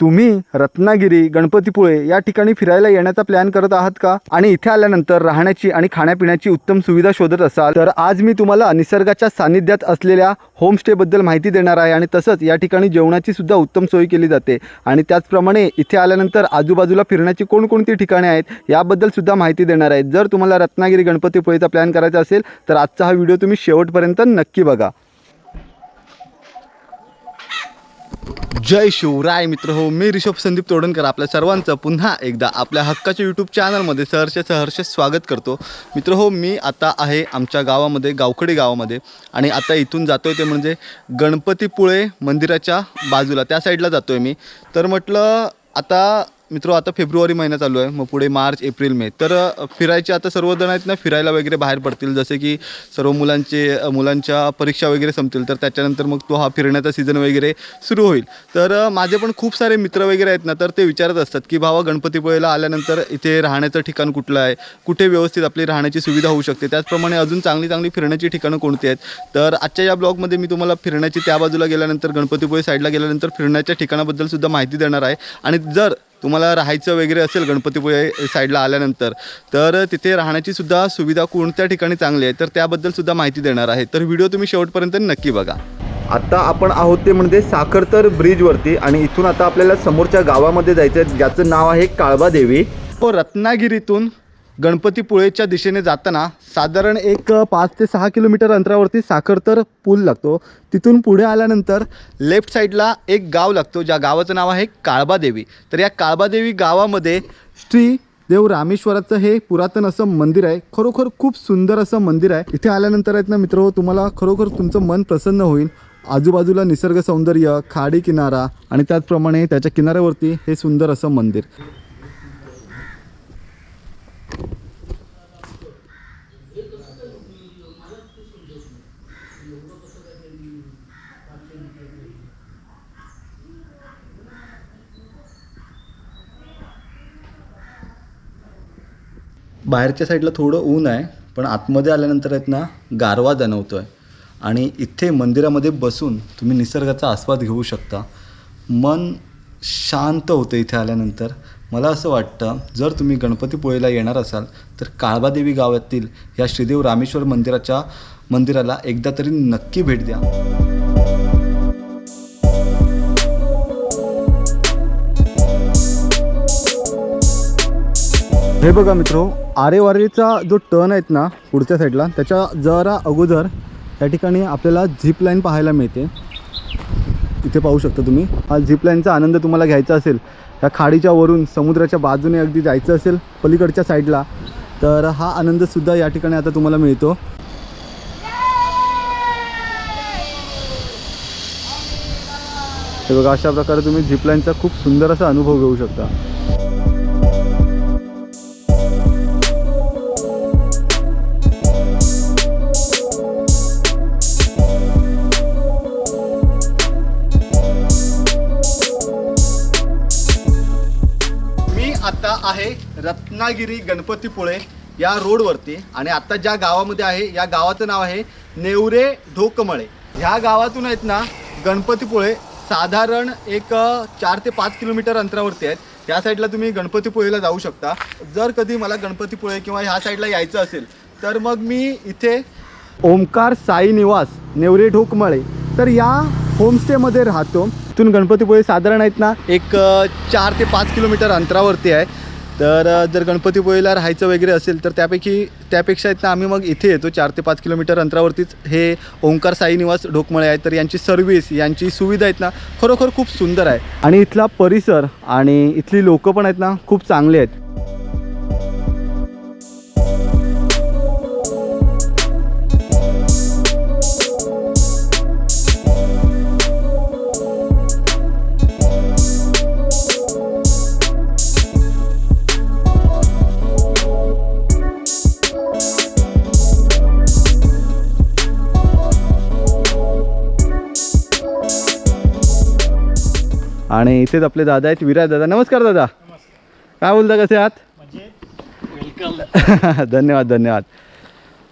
तुम्ही रत्नागिरी गणपतीपुळे या ठिकाणी फिरायला येण्याचा प्लॅन करत आहात का? आणि इथे आल्यानंतर राहण्याची आणि खाण्यापिण्याची उत्तम सुविधा शोधत असाल तर आज मी तुम्हाला निसर्गाच्या सानिध्यात असलेल्या होमस्टेबद्दल माहिती देणार आहे आणि तसंच या ठिकाणी जेवणाची सुद्धा उत्तम सोय केली जाते. आणि त्याचप्रमाणे इथे आल्यानंतर आजूबाजूला फिरण्याची कोणकोणती ठिकाणे आहेत याबद्दल सुद्धा माहिती देणार आहेत जर तुम्हाला रत्नागिरी गणपतीपुळेचा प्लॅन करायचा असेल तर आजचा हा व्हिडिओ तुम्ही शेवटपर्यंत नक्की बघा. जय शिवराय मित्र हो मी ऋषभ संदीप तोडणकर आपल्या सर्वांचं पुन्हा एकदा आपल्या हक्काच्या यूट्यूब चॅनलमध्ये सहर्ष सहर्ष स्वागत करतो. मित्र हो मी आता आहे आमच्या गावामध्ये गावखडी गावामध्ये आणि आता इथून जातो आहे ते म्हणजे गणपतीपुळे मंदिराच्या बाजूला त्या साईडला जातो आहे मी. तर म्हटलं आता मित्र आता फेब्रुवारी महिना चालू आहे मग पुढे मार्च एप्रिल मे. तर फिरायचे आता सर्वजण आहेत ना फिरायला वगैरे बाहेर पडतील. जसे की सर्व मुलांचे मुलांच्या परीक्षा वगैरे संपतील तर त्याच्यानंतर मग तो हा फिरण्याचा सीझन वगैरे सुरू होईल. तर माझे पण खूप सारे मित्र वगैरे आहेत ना तर ते विचारत असतात की भावा गणपतीपुळेला आल्यानंतर इथे राहण्याचं ठिकाण कुठलं आहे? कुठे व्यवस्थित आपली राहण्याची सुविधा होऊ शकते? त्याचप्रमाणे अजून चांगली चांगली फिरण्याची ठिकाणं कोणती आहेत? तर आजच्या या ब्लॉगमध्ये मी तुम्हाला फिरण्याची त्या बाजूला गेल्यानंतर गणपतीपुळे साईडला गेल्यानंतर फिरण्याच्या ठिकाणाबद्दल सुद्धा माहिती देणार आहे. आणि जर तुम्हाला राहायचं वगैरे असेल गणपतीपुळे साईडला आल्यानंतर तर तिथे राहण्याची सुद्धा सुविधा कोणत्या ठिकाणी चांगली आहे तर त्याबद्दल सुद्धा माहिती देणार आहे. तर व्हिडिओ तुम्ही शेवटपर्यंत नक्की बघा. आता आपण आहोत ते म्हणजे साखरतर ब्रिजवरती आणि इथून आता आपल्याला समोरच्या गावामध्ये जायचं आहे ज्याचं नाव आहे काळबा देवी तो रत्नागिरीतून गणपतीपुळेच्या दिशेने जाताना साधारण एक पाच ते सहा किलोमीटर अंतरावरती साखरतर पूल लागतो. तिथून पुढे आल्यानंतर लेफ्ट साईडला एक गाव लागतो ज्या गावाचं नाव आहे काळबादेवी. तर या काळबादेवी गावामध्ये श्री देव रामेश्वराचं हे पुरातन असं मंदिर आहे. खरोखर खूप सुंदर असं मंदिर आहे. इथे आल्यानंतर आहेत ना मित्र हो तुम्हाला खरोखर तुमचं मन प्रसन्न होईल. आजूबाजूला निसर्ग सौंदर्य खाडी किनारा आणि त्याचप्रमाणे त्याच्या किनाऱ्यावरती हे सुंदर असं मंदिर. बाहेरच्या साईडला थोडं ऊन आहे पण आतमध्ये आल्यानंतर आहेत ना गारवा जाणवतो आहे आणि इथे मंदिरामध्ये बसून तुम्ही निसर्गाचा आस्वाद घेऊ शकता. मन शांत होतं इथे आल्यानंतर. मला असं वाटतं जर तुम्ही गणपतीपुळेला येणार असाल तर काळबादेवी गावातील या श्रीदेव रामेश्वर मंदिराच्या मंदिराला एकदा तरी नक्की भेट द्या. हे बघा मित्रो आरेवारीचा जो टर्न आहेत ना पुढच्या साईडला त्याच्या जरा अगोदर त्या ठिकाणी आपल्याला झिप लाईन पाहायला मिळते. इथे पाहू शकता तुम्ही. हा झिप लाईनचा आनंद तुम्हाला घ्यायचा असेल या खाडीच्या वरून समुद्राच्या बाजूने अगदी जायचं असेल पलीकडच्या साईडला तर हा आनंदसुद्धा या ठिकाणी आता तुम्हाला मिळतो. हे बघा अशा प्रकारे तुम्ही झिप लाईनचा खूप सुंदर असा अनुभव घेऊ शकता. रत्नागिरी गणपतीपुळे या रोडवरती आणि आता ज्या गावामध्ये आहे या गावाचं नाव आहे नेवरे ढोकमळे ह्या गावातून आहेत ना गणपतीपुळे साधारण एक चार ते पाच किलोमीटर अंतरावरती आहेत. या साईडला तुम्ही गणपतीपुळेला जाऊ शकता. जर कधी मला गणपतीपुळे किंवा ह्या साईडला यायचं असेल तर मग मी इथे ओमकार साई निवास नेवरे ढोकमळे तर या होमस्टेमध्ये राहतो. तिथून गणपतीपुळे साधारण आहेत ना एक चार ते पाच किलोमीटर अंतरावरती आहे. तर जर गणपतीपुळेला राहायचं वगैरे असेल तर त्यापैकी त्यापेक्षा आहेत ना आम्ही मग इथे येतो. चार ते पाच किलोमीटर अंतरावरतीच हे ओंकार साई निवास ढोकमळे आहे. तर यांची सर्व्हिस यांची सुविधा आहेत ना खरोखर खूप सुंदर आहे. आणि इथला परिसर आणि इथली लोकं पण आहेत ना खूप चांगली आहेत. आणि इथेच आपले दादा आहेत. विराज दादा नमस्कार दादा. काय बोलता कसे आहात? धन्यवाद धन्यवाद.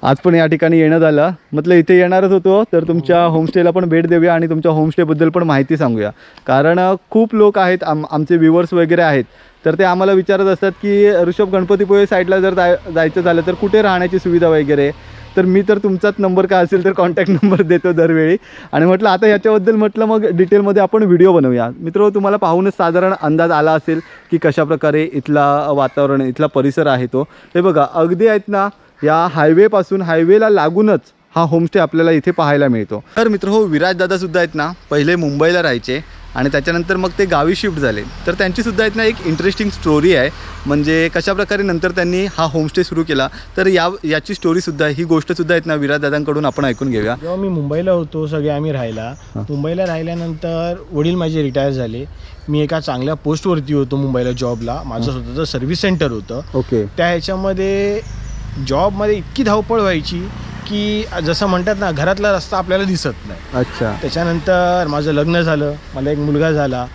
आज पण या ठिकाणी येणं झालं. म्हटलं इथे येणारच होतो तर तुमच्या होमस्टेला पण भेट देऊया आणि तुमच्या होमस्टेबद्दल पण माहिती सांगूया. कारण खूप लोक आहेत आम आमचे व्ह्युअर्स वगैरे आहेत. तर ते आम्हाला विचारत असतात की ऋषभ गणपतीपुळे साईडला जर जाय जायचं झालं तर कुठे राहण्याची सुविधा वगैरे? तर मी तर तुमचाच नंबर काय असेल तर कॉन्टॅक्ट नंबर देतो दरवेळी. आणि म्हटलं आता याच्याबद्दल म्हटलं मग डिटेलमध्ये आपण व्हिडिओ बनवूया. मित्र तुम्हाला पाहूनच साधारण अंदाज आला असेल की कशाप्रकारे इथला वातावरण इथला परिसर आहे तो. हे बघा अगदी आहेत ना या हायवेपासून हायवेला लागूनच हा होमस्टे आपल्याला इथे पाहायला मिळतो. तर मित्र हो विराज दादा सुद्धा आहेत ना पहिले मुंबईला राहायचे आणि त्याच्यानंतर मग ते गावी शिफ्ट झाले. तर त्यांचीसुद्धा आहेत ना एक इंटरेस्टिंग स्टोरी आहे. म्हणजे कशाप्रकारे नंतर त्यांनी हा होमस्टे सुरू केला तर या याची स्टोरीसुद्धा ही गोष्टसुद्धा आहेत ना विराज दादांकडून आपण ऐकून घेऊया. जेव्हा मी मुंबईला होतो सगळे आम्ही राहायला मुंबईला राहिल्यानंतर वडील माझे रिटायर झाले. मी एका चांगल्या पोस्टवरती होतो मुंबईला जॉबला माझं स्वतःचं सर्व्हिस सेंटर होतं. ओके. त्या ह्याच्यामध्ये जॉबमध्ये इतकी धावपळ व्हायची की जसं म्हणतात ना घरातला रस्ता आपल्याला दिसत नाही. अच्छा. त्याच्यानंतर माझं लग्न झालं मला एक मुलगा झाला.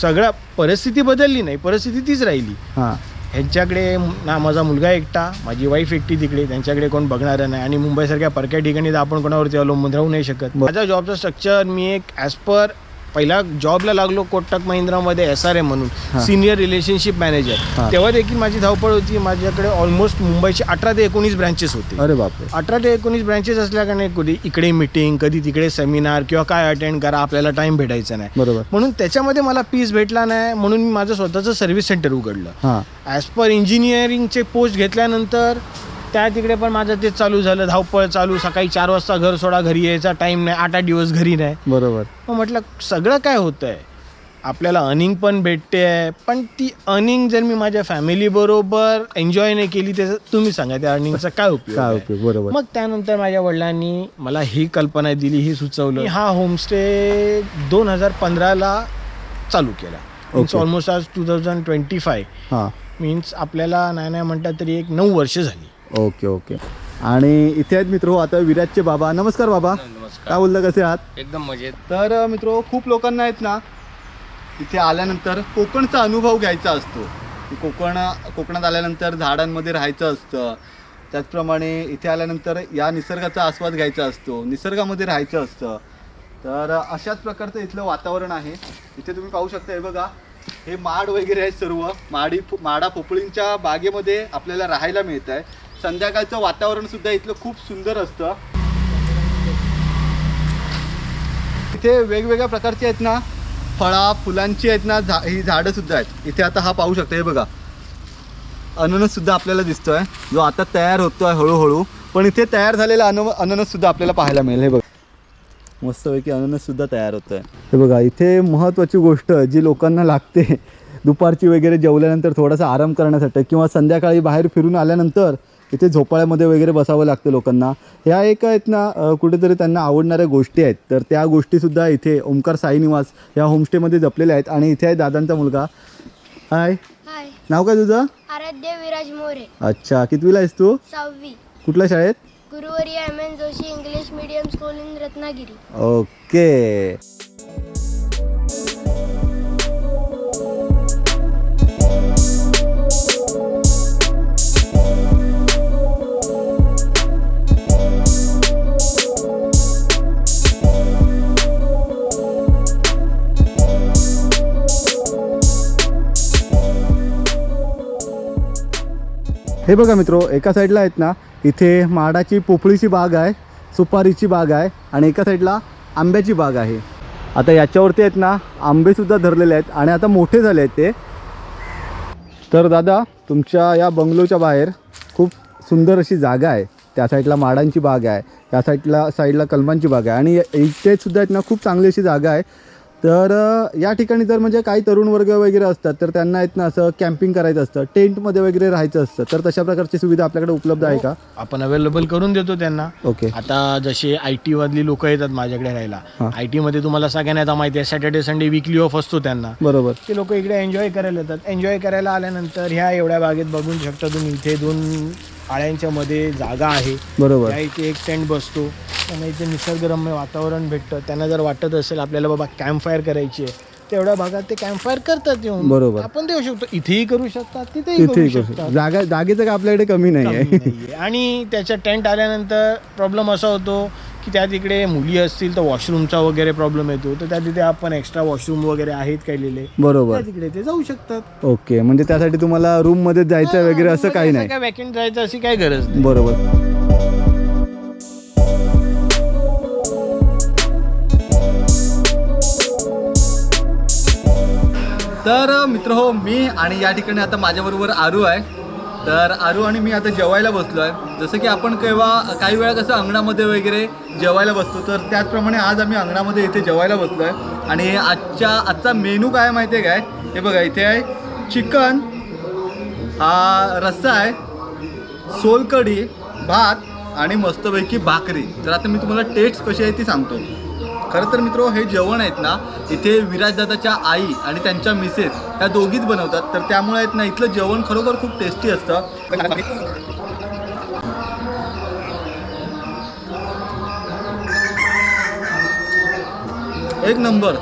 सगळ्या परिस्थिती बदलली नाही परिस्थिती तीच राहिली. हां. ह्यांच्याकडे ना माझा मुलगा एकटा माझी वाईफ एकटी तिकडे त्यांच्याकडे कोण बघणारं नाही. आणि मुंबईसारख्या परक्या ठिकाणी तर आपण कोणावरती अवलंबून राहू नाही शकत. माझ्या जॉबचं स्ट्रक्चर मी एक ॲज पर पहिला जॉबला लागलो कोटक महिंद्रामध्ये एस आर एम. म्हणून सिनियर रिलेशनशिप. मॅनेजर तेव्हा देखील माझी धावपळ होती. माझ्याकडे ऑलमोस्ट मुंबईचे अठरा ते एकोणीस ब्रँचेस होते. अरे बापरे. अठरा ते एकोणीस ब्रँचेस असल्याकारणे कधी इकडे मिटिंग कधी तिकडे सेमिनार किंवा काय अटेंड करा आपल्याला टाईम भेटायचा नाही. बरोबर. म्हणून त्याच्यामध्ये मला पीस भेटला नाही म्हणून मी माझं स्वतःचं सर्व्हिस सेंटर उघडलं. ॲज पर इंजिनिअरिंगचे पोस्ट घेतल्यानंतर त्या तिकडे पण माझं ते चालू झालं धावपळ चालू सकाळी चार वाजता घर सोडा घरी यायचा टाईम नाही आठ आठ दिवस घरी नाही. बरोबर. मग म्हटलं सगळं काय होतं आहे आपल्याला अर्निंग पण भेटते आहे पण ती अर्निंग जर मी माझ्या फॅमिलीबरोबर एन्जॉय नाही केली तर तुम्ही सांगा त्या अर्निंगचा काय उपयोग काय आहे? उपयोग? बरोबर. मग त्यानंतर माझ्या वडिलांनी मला ही कल्पना दिली ही सुचवलं. हा. होमस्टे दोन हजार पंधराला चालू केला. Okay. ऑलमोस्ट आज टू थाउजंड ट्वेंटी फाय हां. मीन्स आपल्याला नाही नाही म्हणतात तरी एक नऊ वर्ष झाली. Okay okay. आणि इथे आहेत मित्र हो आता विराजचे बाबा. नमस्कार बाबा. नमस्कार. काय बोलता कसे आहात? एकदम मजेत. तर मित्र खूप लोकांना आहेत ना इथे आल्यानंतर कोकणचा अनुभव घ्यायचा असतो. कोकण कोकणात आल्यानंतर झाडांमध्ये राहायचं असतं. त्याचप्रमाणे इथे आल्यानंतर या निसर्गाचा आस्वाद घ्यायचा असतो. निसर्गामध्ये राहायचं असतं. तर अशाच प्रकारचं इथलं वातावरण आहे. इथे तुम्ही पाहू शकता हे बघा हे माड वगैरे आहे सर्व. माडी माडा पोपळींच्या बागेमध्ये आपल्याला राहायला मिळत आहे संध्याकाळचं वातावरण सुद्धा इथलं खूप सुंदर असतं. इथे वेगवेगळ्या प्रकारची आहेत ना फळा फुलांची आहेत ना झा ही झाडं सुद्धा आहेत. इथे आता हा पाहू शकता हे बघा. अननस सुद्धा आपल्याला दिसतोय. जो आता तयार होतोय हळूहळू. पण इथे तयार झालेला अन अननस सुद्धा आपल्याला पाहायला मिळेल. हे बघा. मस्तपैकी अननस सुद्धा तयार होतोय. हे बघा इथे महत्त्वाची गोष्ट जी लोकांना लागते दुपारची वगैरे जेवल्यानंतर थोडासा आराम करण्यासाठी किंवा संध्याकाळी बाहेर फिरून आल्यानंतर इथे झोपाळ्यामध्ये वगैरे बसावं लागतं लोकांना. ह्या एक आहेत ना कुठेतरी त्यांना आवडणाऱ्या गोष्टी आहेत. तर त्या गोष्टीसुद्धा इथे ओंकार साई निवास या होमस्टेमध्ये जपलेल्या आहेत. आणि इथे आहे दादांचा मुलगा. हाय हाय नाव काय तुझं? आराध्य विराज मोरे. अच्छा कितवीला आहेस तू? सहावी. कुठल्या शाळेत? गुरुवारी M N Joshi English medium school in Ratnagiri. Okay हे बघा मित्रो एका साईडला आहेत ना इथे माडाची पोपळीची बाग आहे सुपारीची बाग आहे आणि एका साईडला आंब्याची बाग आहे. आता याच्यावरती आहेत ना आंबेसुद्धा धरलेले आहेत आणि आता मोठे झाले आहेत ते. तर दादा तुमच्या या बंगलोच्या बाहेर खूप सुंदर अशी जागा आहे. त्या साईडला माडांची बाग आहे त्या साईडला साईडला कलमांची बाग आहे आणि इथेसुद्धा आहेत ना खूप चांगली अशी जागा आहे. तर या ठिकाणी जर म्हणजे काही तरुण वर्ग वगैरे असतात तर त्यांना आहेत ना असं कॅम्पिंग करायचं असतं टेंटमध्ये वगैरे राहायचं असतं. तर तशा प्रकारची सुविधा आपल्याकडे उपलब्ध आहे का? आपण अवेलेबल करून देतो त्यांना. ओके. आता जसे आय टी वादली लोक येतात माझ्याकडे राहायला हा. आय टी मध्ये तुम्हाला सगळ्यांना आता माहिती आहे सॅटर्डे संडे विकली ऑफ असतो त्यांना. बरोबर. ते लोक इकडे एन्जॉय करायला येतात. एन्जॉय करायला आल्यानंतर ह्या एवढ्या बागेत बघून शकता तुम्ही इथे दोन आळ्यांच्या मध्ये जागा आहे. बरोबर. त्या इथे एक टेंट बसतो. त्यांना इथे निसर्गरम्य वातावरण भेटतं. त्यांना जर वाटत असेल आपल्याला बाबा कॅम्प फायर करायची आहे तेवढ्या भागात ते कॅम्पफायर करतात येऊन. बरोबर. आपण देऊ शकतो. इथेही करू शकतात तिथेही करू शकतात. शकतो. जागा जागेचं आपल्याकडे कमी नाही आहे. आणि त्याच्या टेंट आल्यानंतर प्रॉब्लेम असा होतो की त्या तिकडे मुली असतील तर वॉशरूमचा वगैरे प्रॉब्लेम येतो तर त्या तिथे आपण एक्स्ट्रा वॉशरूम वगैरे आहेत केलेले बरोबर. तिकडे ते जाऊ शकतात. ओके म्हणजे त्यासाठी तुम्हाला रूममध्ये जायचं वगैरे असं काही नाही. काय वॅकेंट जायचं अशी काही गरज नाही. बरोबर. तर मित्र हो मी आणि या ठिकाणी आता माझ्याबरोबर आरू आहे. तर आरू आणि मी आता जेवायला बसलो आहे जसं की आपण केव्हा काही वेळा कसं अंगणामध्ये वगैरे जेवायला बसतो तर त्याचप्रमाणे आज आम्ही अंगणामध्ये इथे जेवायला बसलो आहे आणि आजच्या आजचा मेनू काय माहिती आहे काय? हे बघा इथे आहे चिकन हा रस्सा आहे सोलकढी भात आणि मस्तपैकी भाकरी. तर आता मी तुम्हाला टेस्ट कशी आहे ती सांगतो. खरं तर मित्र हे जेवण आहेत ना इथे विराजदादाच्या आई आणि त्यांच्या मिसेस ह्या दोघीच बनवतात. तर त्यामुळे आहेत ना इथलं जेवण खरोखर खूप टेस्टी असतं. एक नंबर.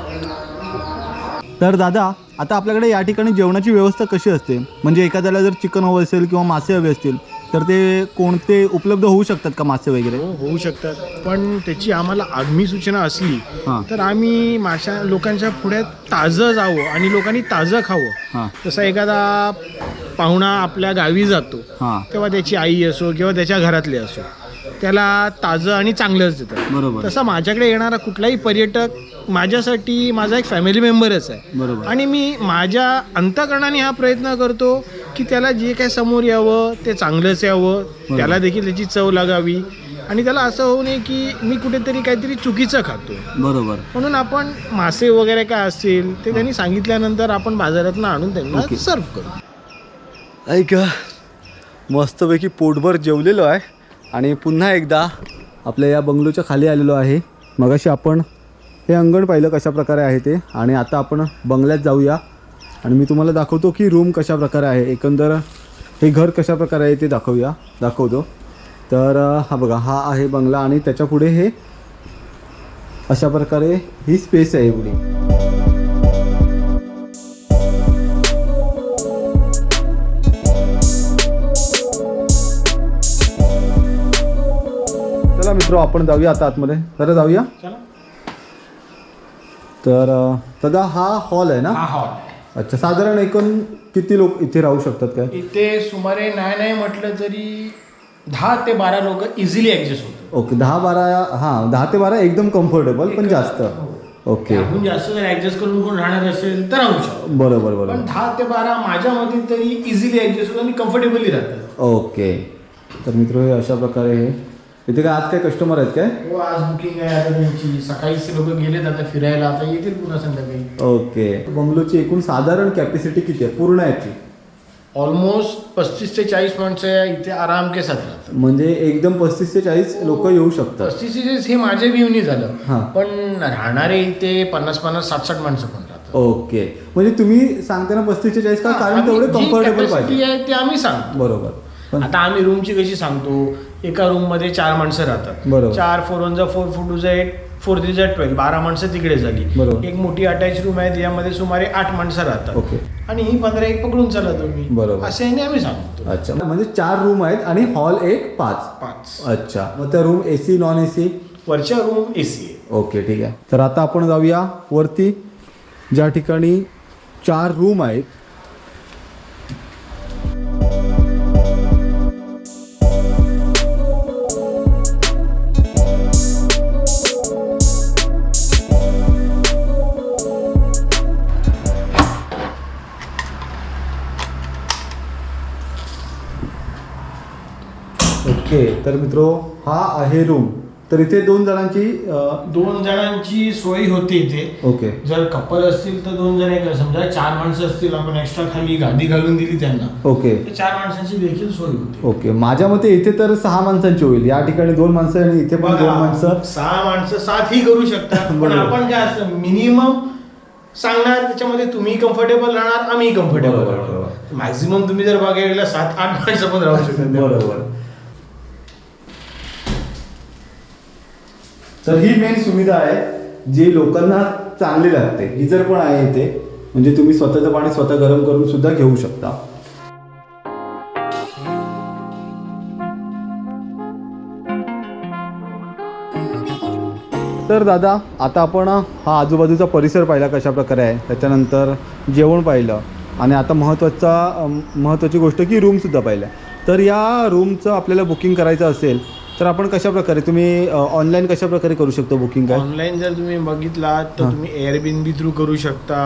तर दादा आता आपल्याकडे या ठिकाणी जेवणाची व्यवस्था कशी असते? म्हणजे एखाद्याला जर चिकन हवं असेल किंवा मासे हवे असतील तर ते कोणते उपलब्ध होऊ शकतात का मासे वगैरे? हो होऊ शकतात. पण त्याची आम्हाला आगमी सूचना असली हां. तर आम्ही माशा लोकांच्या पुढे ताजं जावं आणि लोकांनी ताजं खावं. जसा एखादा पाहुणा आपल्या गावी जातो हां. तेव्हा त्याची आई असो किंवा त्याच्या घरातले असो त्याला ताजं आणि चांगलंच देतात. बरोबर. तसा माझ्याकडे येणारा कुठलाही पर्यटक माझ्यासाठी माझा एक फॅमिली मेंबरच आहे. बरोबर. आणि मी माझ्या अंतकरणाने हा प्रयत्न करतो की त्याला जे काय समोर यावं ते चांगलंच यावं. त्याला देखील त्याची चव लागावी. आणि त्याला असं होऊ नये की मी कुठेतरी काहीतरी चुकीचं खातो. बरोबर. म्हणून आपण मासे वगैरे काय असतील ते त्यांनी सांगितल्यानंतर आपण बाजारातनं आणून त्यांना. सर्व करू. ऐक मस्तपैकी पोटभर जेवलेलो आहे. आणि पुन्हा एकदा आपल्या या बंगलोच्या खाली आलेलो आहे. मगाशी आपण हे अंगण पाहिलं कशा प्रकारे आहे ते. आणि आता आपण बंगल्यात जाऊया. आणि मी तुम्हाला दाखवतो की रूम कशा प्रकारे आहे. एकंदर हे घर कशा प्रकारे आहे ते दाखवूया. दाखवतो. तर हा बघा हा आहे बंगला आणि त्याच्या पुढे हे अशा प्रकारे ही स्पेस आहे एवढी. चला मित्र आपण जाऊया आता आतमध्ये. जरा जाऊया? तर दादा हा हॉल आहे ना? हा हॉल अच्छा साधारण एकूण किती लोक इथे राहू शकतात काय? इथे सुमारे नाही नाही म्हटलं तरी दहा ते बारा लोक इझिली ऍडजस्ट होतो ओके दहा बारा हां दहा ते बारा एकदम कम्फर्टेबल पण जास्त. ओके. आपण जास्त जर ऍडजस्ट करून कोण राहणार असेल तर राहू शकतो. बरोबर पण बरोबर दहा ते बारा माझ्या मते तरी इझिली ऍडजस्ट होतो आणि कम्फर्टेबली राहतात. ओके. तर मित्र हे अशा प्रकारे हे इथे काय आज काय कस्टमर आहेत काय? हो आज बुकिंग आहे आता त्यांची. सकाळीच लोक गेलेत आता फिरायला आता येतील पुन्हा संध्याकाळी. ओके बंगलोची एकूण साधारण कॅपॅसिटी किती आहे? पूर्ण याची? ऑलमोस्ट पस्तीस ते चाळीस माणसं इथे आराम के साथ राहतात. म्हणजे एकदम पस्तीस ते चाळीस लोक येऊ शकतात. पस्तीस ते चाळीस हे माझे व्ह्यूनी हा. झालं पण राहणारे इथे पन्नास पन्नास साठ साठ माणसं पण राहतात. ओके म्हणजे तुम्ही सांगताना पस्तीस ते चाळीस का? कारण तेवढे कम्फर्टेबल पाहिजे. आहे ते आम्ही सांगतो. बरोबर. आता आम्ही रूमची कशी सांगतो? एका रूममध्ये चार माणसं राहतात. बरोबर. चार फोर वन जा फोर फोर टू जा एट फोर थ्री जा ट्वेल्व बारा माणसं तिकडे झाली बरोबर. एक मोठी अटॅच रूम आहे त्यामध्ये सुमारे आठ माणसं राहतात. ओके. आणि ही पंधरा एक पकडून चला तुम्ही. बरोबर. असे आम्ही सांगतो. अच्छा. म्हणजे चार रूम आहेत आणि हॉल एक पाच. पाच. अच्छा. मग त्या room A C non A C वरच्या रूम एसी आहे. ओके ठीक आहे. तर आता आपण जाऊया वरती. ज्या ठिकाणी चार रूम आहेत ओके तर मित्रो हा आहे रूम तर इथे दोन जणांची अं, दोन जणांची सोय होते इथे. ओके. जर कपल असतील तर दोन जण एक समजा चार माणसं असतील आपण एक्स्ट्रा खाली गादी घालून दिली त्यांना. ओके. तर चार माणसांची देखील सोय होते. ओके. माझ्या मते इथे तर सहा माणसांची होईल. या ठिकाणी दोन माणसं आणि इथे पण दोन माणसं. सहा माणसं सात ही करू शकतात. पण बरोबर. आपण काय असतं मिनिमम सांगणार त्याच्यामध्ये तुम्ही कम्फर्टेबल राहणार आम्ही कम्फर्टेबल बरोबर, राहणार. मॅक्झिमम तुम्ही जर बघायला गेला सात आठ माणसं पण राहू शकतात. बरोबर. तर ही मेन सुविधा आहे जी लोकांना चांगली लागते. गिजर पण आहे इथे म्हणजे तुम्ही स्वतःचं पाणी स्वतः गरम करून सुद्धा घेऊ शकता. तर दादा आता आपण हा आजूबाजूचा परिसर पाहिला कशा प्रकारे आहे. त्याच्यानंतर जेवण पाहिलं. आणि आता महत्त्वाचा महत्त्वाची गोष्ट की रूमसुद्धा पाहिल्या. तर या रूमचं आपल्याला बुकिंग करायचं असेल तर आपण कशा प्रकारे तुम्ही ऑनलाईन कशा प्रकारे करू शकतो बुकिंग काय? ऑनलाईन जर तुम्ही बघितलात तर. तुम्ही एअरबीएनबी थ्रू करू शकता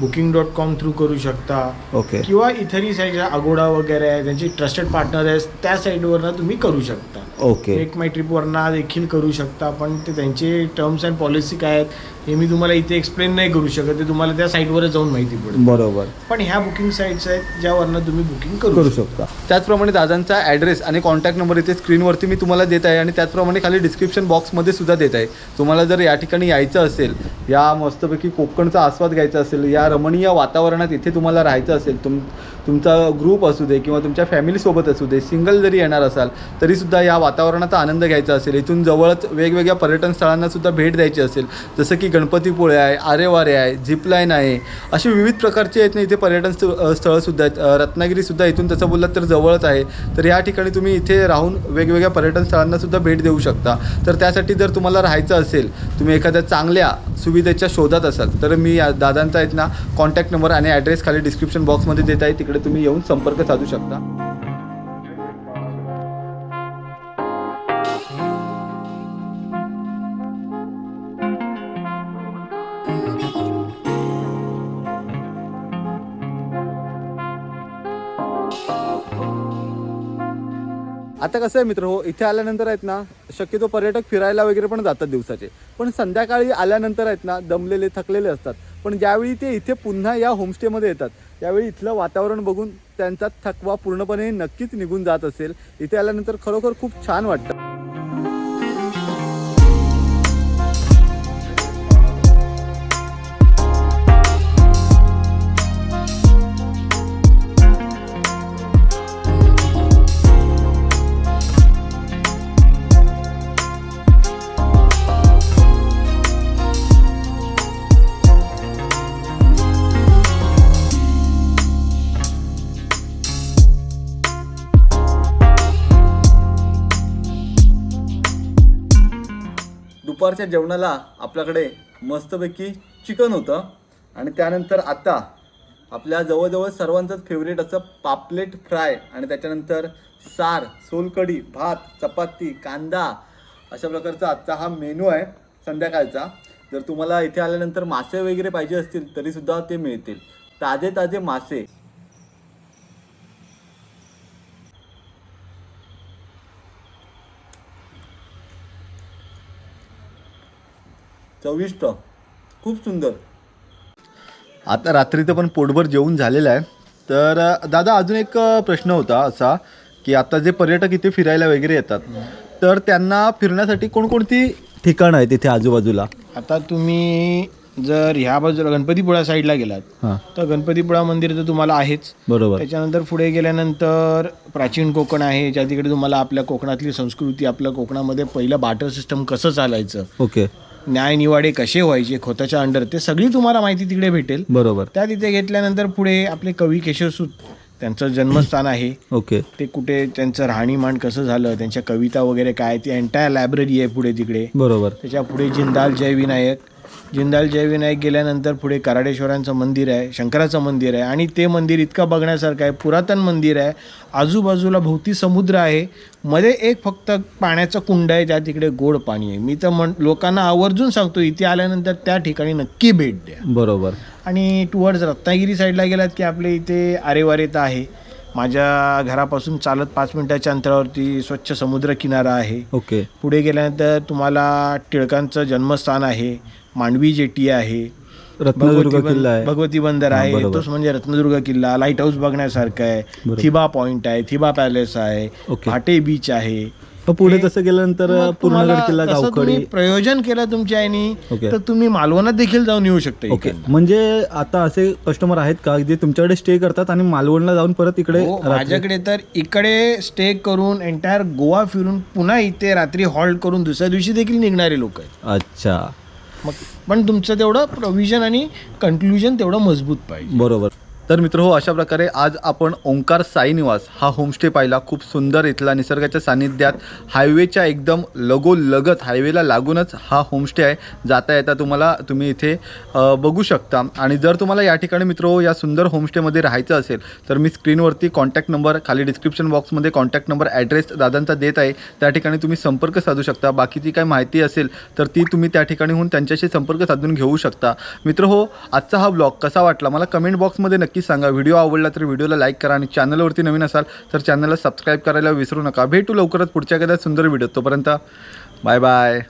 बुकिंग डॉट कॉम थ्रू करू शकता. ओके किंवा इतरही साईड अगोडा वगैरे आहे त्यांची ट्रस्टेड पार्टनर आहे त्या साईडवरनं तुम्ही करू शकता. ओके. मेक माय ट्रिपवरनं देखील करू शकता पण ते त्यांचे टर्म्स अँड पॉलिसी काय आहेत हे मी तुम्हाला इथे एक्सप्लेन नाही करू शकत ते तुम्हाला त्या साईटवरच जाऊन माहिती पडेल. बरोबर. पण ह्या बुकिंग साईट्स आहेत ज्यावरनं तुम्ही बुकिंग करू करू शकता. शकता. त्याचप्रमाणे दादांचा ॲड्रेस आणि कॉन्टॅक्ट नंबर इथे स्क्रीनवरती मी तुम्हाला देत आहे आणि त्याचप्रमाणे खाली डिस्क्रिप्शन बॉक्समध्ये सुद्धा देत आहे. तुम्हाला जर या ठिकाणी यायचं असेल या मस्तपैकी कोकणचा आस्वाद घ्यायचा असेल या रमणीय वातावरणात इथे तुम्हाला राहायचं असेल तुम तुमचा ग्रुप असू दे किंवा तुमच्या फॅमिलीसोबत असू दे सिंगल जरी येणार असाल तरीसुद्धा या वातावरणाचा आनंद घ्यायचा असेल इथून जवळच वेगवेगळ्या पर्यटन स्थळांना सुद्धा भेट द्यायची असेल जसं की गणपतीपुळे आहे आरेवारे आहे झिपलाईन आहे असे विविध प्रकारचे आहेत ना इथे पर्यटन स्थळ स्थळंसुद्धा आहेत. रत्नागिरीसुद्धा इथून तसं बोललात तर जवळच आहे. तर या ठिकाणी तुम्ही इथे राहून वेगवेगळ्या पर्यटन स्थळांनासुद्धा भेट देऊ शकता. तर त्यासाठी जर तुम्हाला राहायचं असेल तुम्ही एखाद्या चांगल्या सुविधेच्या शोधात असाल तर मी या दादांचा आहेत ना कॉन्टॅक्ट नंबर आणि ॲड्रेस खाली डिस्क्रिप्शन बॉक्समध्ये देत आहे. तिकडे तुम्ही येऊन संपर्क साधू शकता. आता कसं आहे मित्र हो इथे आल्यानंतर आहेत ना शक्यतो पर्यटक फिरायला वगैरे पण जातात दिवसाचे. पण संध्याकाळी आल्यानंतर आहेत ना दमलेले थकलेले असतात. पण ज्यावेळी ते इथे पुन्हा या होमस्टेमध्ये येतात त्यावेळी इथलं वातावरण बघून त्यांचा थकवा पूर्णपणे नक्कीच निघून जात असेल. इथे आल्यानंतर खरोखर खूप छान वाटतं. दुपारच्या जेवणाला आपल्याकडे मस्तपैकी चिकन होतं. आणि त्यानंतर आता आपल्या जवळजवळ सर्वांचंच फेवरेट असं पापलेट फ्राय आणि त्याच्यानंतर सार सोलकढी भात चपाती कांदा अशा प्रकारचा आजचा हा मेनू आहे संध्याकाळचा. जर तुम्हाला इथे आल्यानंतर मासे वगैरे पाहिजे असतील तरीसुद्धा ते मिळतील. ताजे ताजे मासे चविष्ट खूप सुंदर. आता रात्रीचं पण पोटभर जेवून झालेलं आहे. तर दादा अजून एक प्रश्न होता असा की आता जे पर्यटक इथे फिरायला वगैरे येतात तर त्यांना फिरण्यासाठी कोणकोणती ठिकाणं आहेत इथे आजूबाजूला? आता तुम्ही जर ह्या बाजूला गणपतीपुळा साईडला गेलात हां. तर गणपतीपुळा मंदिर तर तुम्हाला आहेच. बरोबर. त्याच्यानंतर पुढे गेल्यानंतर प्राचीन कोकण आहे ज्या तिकडे तुम्हाला आपल्या कोकणातली संस्कृती आपल्या कोकणामध्ये पहिलं बाटर सिस्टम कसं चालायचं? ओके. न्यायनिवाडे कसे व्हायचे खोताच्या अंडर ते सगळी तुम्हाला माहिती तिकडे भेटेल. बरोबर. त्या तिथे घेतल्यानंतर पुढे आपले कवी केशवसूत त्यांचं जन्मस्थान आहे. ओके. ते कुठे त्यांचं राहणीमान कसं झालं त्यांच्या कविता वगैरे काय ती एंटायर लायब्ररी आहे पुढे तिकडे. बरोबर. त्याच्या पुढे जिंदाल जयविनायक जिंदाल जयविनायक गेल्यानंतर पुढे कराडेश्वरांचं मंदिर आहे शंकराचं मंदिर आहे आणि ते मंदिर इतकं बघण्यासारखं आहे पुरातन मंदिर आहे आजूबाजूला भोवती समुद्र आहे मध्ये एक फक्त पाण्याचं कुंड आहे ज्या तिकडे गोड पाणी आहे. मी तर म्हण लोकांना आवर्जून सांगतो इथे आल्यानंतर त्या ठिकाणी नक्की भेट द्या. बरोबर. आणि टुवर्ड्स रत्नागिरी साईडला गेलात की आपले इथे आरेवारेत आहे. माझ्या घरापासून चालत पाच मिनिटाच्या अंतरावरती स्वच्छ समुद्र किनारा आहे. ओके. पुढे गेल्यानंतर तुम्हाला टिळकांचं जन्मस्थान आहे. मांडवी जेटी आहे रत्नदुर्ग किल्ला आहे भगवती बंदर आहे. तोच म्हणजे रत्नदुर्ग किल्ला लाइट हाऊस बघण्यासारखं आहे. थिबा पॉइंट आहे थिबा पॅलेस आहे. भाटे बीच आहे पुढे तसं गेल्यानंतर पूर्णगड किल्ला तुम्ही प्रयोजन केलं तुमच्या आईनी. तर तुम्ही मालवणात देखील जाऊन येऊ शकता ओके. म्हणजे आता असे कस्टमर आहेत का जे तुमच्याकडे स्टे करतात आणि मालवणला जाऊन परत इकडे हो, माझ्याकडे तर इकडे स्टे करून एंटायर गोवा फिरून पुन्हा इथे रात्री हॉल्ट करून दुसऱ्या दिवशी देखील निघणारे लोक आहेत अच्छा मग पण तुमचं तेवढं प्रोव्हिजन आणि कन्क्लुजन तेवढं मजबूत पाहिजे. बरोबर. तर मित्र हो अशा प्रकारे आज आपण ओंकार साई निवास हा होमस्टे पाहिला. खूप सुंदर इथला निसर्गाच्या सानिध्यात हायवेच्या एकदम लगोलगत हायवेला लागूनच हा होमस्टे आहे. जाता येता तुम्हाला तुम्ही इथे बघू शकता. आणि जर तुम्हाला या ठिकाणी मित्र हो या सुंदर होमस्टेमध्ये राहायचं असेल तर मी स्क्रीनवरती कॉन्टॅक्ट नंबर खाली डिस्क्रिप्शन बॉक्समध्ये कॉन्टॅक्ट नंबर ॲड्रेस दादांचा देत आहे. त्या ठिकाणी तुम्ही संपर्क साधू शकता. बाकीची काय माहिती असेल तर ती तुम्ही त्या ठिकाणी होऊन त्यांच्याशी संपर्क साधून घेऊ शकता. मित्र हो आजचा हा ब्लॉग कसा वाटला? मला कमेंट बॉक्समध्ये नक्की नक्की सांगा. व्हिडिओ आवडला तर व्हिडिओला लाईक करा आणि चॅनलवरती नवीन असाल तर चॅनलला सबस्क्राईब करायला विसरू नका. भेटू लवकरच पुढच्या एखाद्या सुंदर व्हिडिओ तोपर्यंत. Bye bye